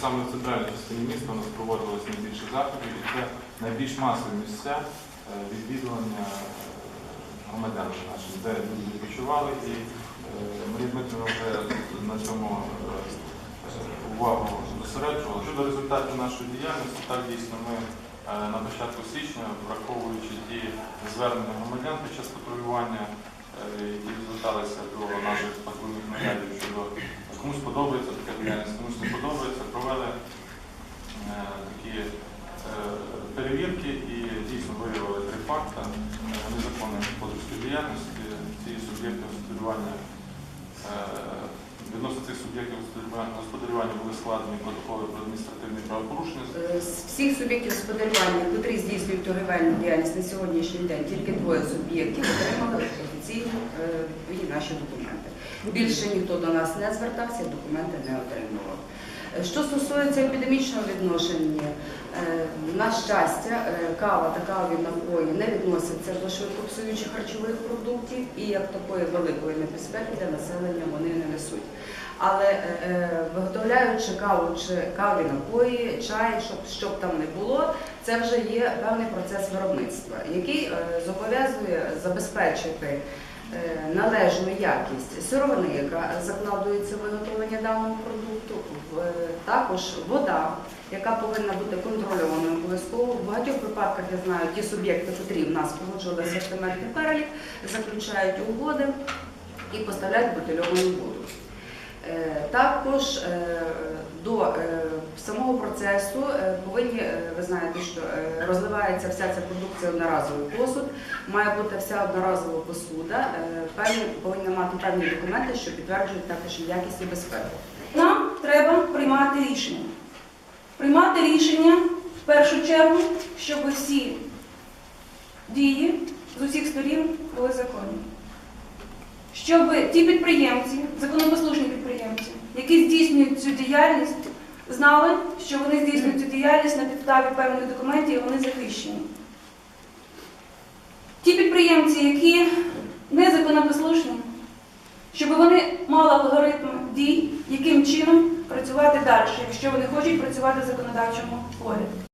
саме в центральній частині міста у нас проводилось найбільше заходів, і це найбільш масові місця е, відвідування е, громадян наших, де люди відпочивали. І е, Марія Дмитрівна вже на цьому увагу зосереджувала. Щодо результатів нашої діяльності, так дійсно ми на початку січня, враховуючи ті звернення громадян під час патрулювання, які зверталися до наших патрульних нарядів щодо комусь подобається така що подобається, провели е, такі е, перевірки і дійсно виявили три факти е, незаконної господарської діяльності. Ці суб'єкти господарювання е, відносно цих суб'єктів господарювання були складені протоколи про адміністративні правопорушення. Е, З всіх суб'єктів господарювання, котрі здійснюють торгівельну діяльність на сьогоднішній день, тільки двоє суб'єктів отримали офіційні е, наші документи. Більше ніхто до нас не звертався, документи не отримував. Е, Що стосується епідемічного відношення, на щастя, кава та кавові напої не відносяться до швидкопсуючих харчових продуктів і як такої великої небезпеки для населення вони не. Але е, е, виготовляючи каву чи каві напої, чай, щоб, щоб там не було, це вже є певний процес виробництва, який е, зобов'язує забезпечити належну якість сировини, яка закладується в виготовлення даного продукту, також вода, яка повинна бути контрольованою обов'язково. В багатьох випадках я знаю, ті суб'єкти, котрі в нас погоджували асортиментний перелік, заключають угоди і поставляють бутильовану воду. Е, Також е, до е, самого процесу повинні, ви знаєте, що розливається вся ця продукція одноразовий посуд, має бути вся одноразова посуда, певні, повинна мати певні документи, що підтверджують також якість і безпеку. Нам треба приймати рішення. Приймати рішення в першу чергу, щоб всі дії з усіх сторін були законні. Щоб ті підприємці, законопослушні підприємці, які здійснюють цю діяльність, знали, що вони здійснюють цю діяльність на підставі певних документів і вони захищені. Ті підприємці, які незаконопослушні, щоб вони мали алгоритм дій, яким чином працювати далі, якщо вони хочуть працювати в законодавчому полі.